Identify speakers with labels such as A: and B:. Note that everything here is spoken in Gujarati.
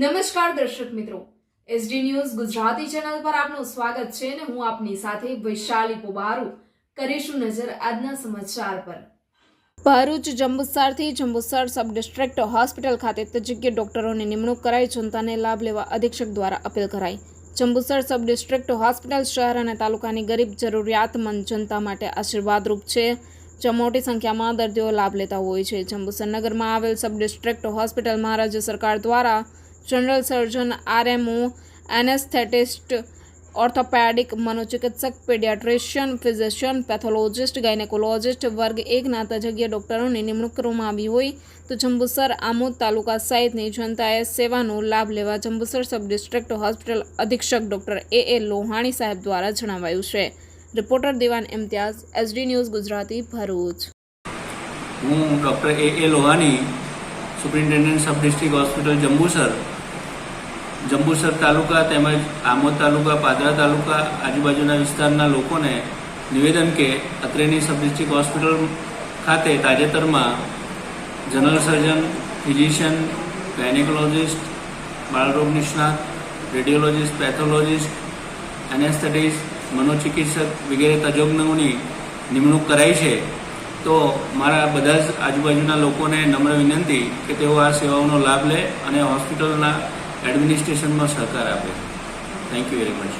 A: નમસ્કાર દર્શક મિત્રો. એસડી ન્યૂઝ ગુજરાતી ચેનલ પર આપનું સ્વાગત છે અને હું આપની સાથે વૈશાલી પોબારુ કરીશું નજર આજના સમાચાર પર. ભરૂચ જંબુસરથી જંબુસર સબ ડિસ્ટ્રિક્ટ હોસ્પિટલ ખાતે તજજ્ઞ ડોક્ટરોની નિમણૂક કરાઈ, જનતાને લાભ લેવા અધિક્ષક દ્વારા અપીલ કરાઈ. જંબુસર સબ ડિસ્ટ્રિક્ટ હોસ્પિટલ શહેર અને તાલુકાની ગરીબ જરૂરિયાતમંદ જનતા માટે આશીર્વાદરૂપ છે. જ્યાં મોટી સંખ્યામાં દર્દીઓ લાભ લેતા હોય છે. જંબુસર નગરમાં આવેલ સબ ડિસ્ટ્રિક્ટ હોસ્પિટલમાં રાજ્ય સરકાર દ્વારા general surgeon RMO, anaesthetist, orthopaedic મનોચિકિત્સક, paediatrician physician, pathologist, gynaecologist વર્ગ એકના તજજ્ઞ ડોક્ટરોની નિમણૂક કરવામાં આવી હોય તો જંબુસર, આમોદ તાલુકા સહિતની જનતાએ સેવાનો લાભ લેવા જંબુસર સબ ડિસ્ટ્રિક્ટ હોસ્પિટલ અધિક્ષક ડોક્ટર એ એ લોહાણી સાહેબ દ્વારા જણાવાયું છે. Reporter Diwan Imtiyaz, SD news Gujarati Bharuch.
B: હું doctor A A Lohani superintendent sub district hospital Jambusar. Jambusar taluka તેમજ આમોદ તાલુકા, પાદરા તાલુકા, આજુબાજુના વિસ્તારના લોકોને નિવેદન કે અત્રેની સબ ડિસ્ટ્રિક્ટ હોસ્પિટલ ખાતે તાજેતરમાં જનરલ સર્જન, ફિઝિશિયન, ગાયનેકોલોજિસ્ટ, બાળરોગ નિષ્ણાત, રેડિયોલોજિસ્ટ, પેથોલોજિસ્ટ, એનેસ્થેટિસ્ટ, મનોચિકિત્સક વગેરે તજજ્ઞોની નિમણૂક કરાઈ છે. તો મારા બધા જ આજુબાજુના લોકોને નમ્ર વિનંતી કે તેઓ આ સેવાઓનો લાભ લે અને હોસ્પિટલના એડમિનિસ્ટ્રેશનમાં સહકાર આપે. Thank you very much